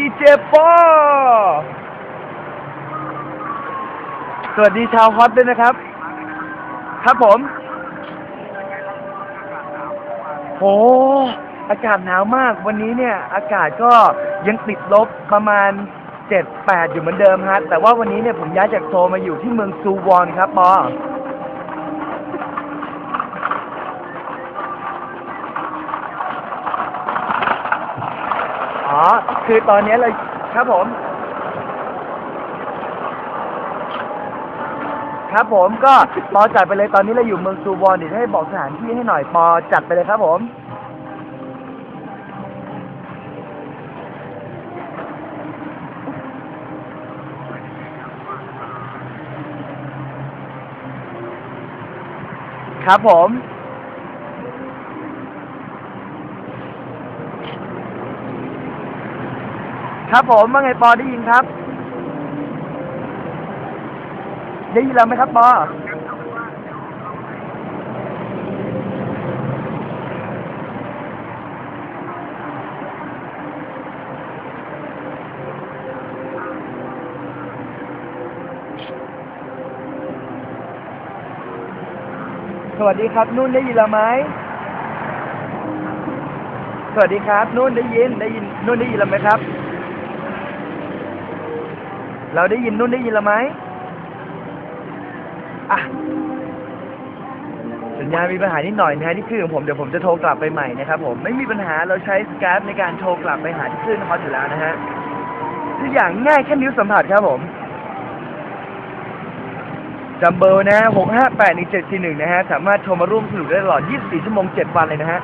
ดีเจปอสวัสดีชาวฮอตด้วยนะครับ ครับผม โห อากาศหนาวมาก วันนี้เนี่ย อากาศก็ยังติดลบประมาณ7-8อยู่เหมือนเดิมฮะ แต่ว่าวันนี้เนี่ยผมย้ายจากโซมาอยู่ที่เมืองซูวอนครับปอ อ๋อคือตอนนี้เราครับผม ครับผมก็ปอจัดไปเลยตอนนี้เราอยู่เมืองซูวอนเดี๋ยวให้บอกสถานที่ให้หน่อยปอจัดไปเลยครับผม ครับผม ครับผมว่าไงปอได้ยินครับ ได้ยินเราไหมครับปอสวัสดีครับ นุ่นได้ยินเราไหมสวัสดีครับ นุ่นได้ยินได้ยินนุ่นได้ยินเราไหมครับ เราได้ยินนุ่นได้ยินเราไหมอะสัญญาณมีปัญหานิดหน่อยนะฮะที่คลื่นของผมเดี๋ยวผมจะโทรกลับไปใหม่นะครับผมไม่มีปัญหาเราใช้สแกปในการโทรกลับไปหาที่คลื่นฮอตอยู่แล้วนะฮะทุกอย่างง่ายแค่นิ้วสัมผัสครับผมจัมเบอร์นะฮะ658 1 7 4 1นะฮะ สามารถโทรมาร่วมสนุกได้ตลอด 24 ชั่วโมง 7 วันเลยนะฮะ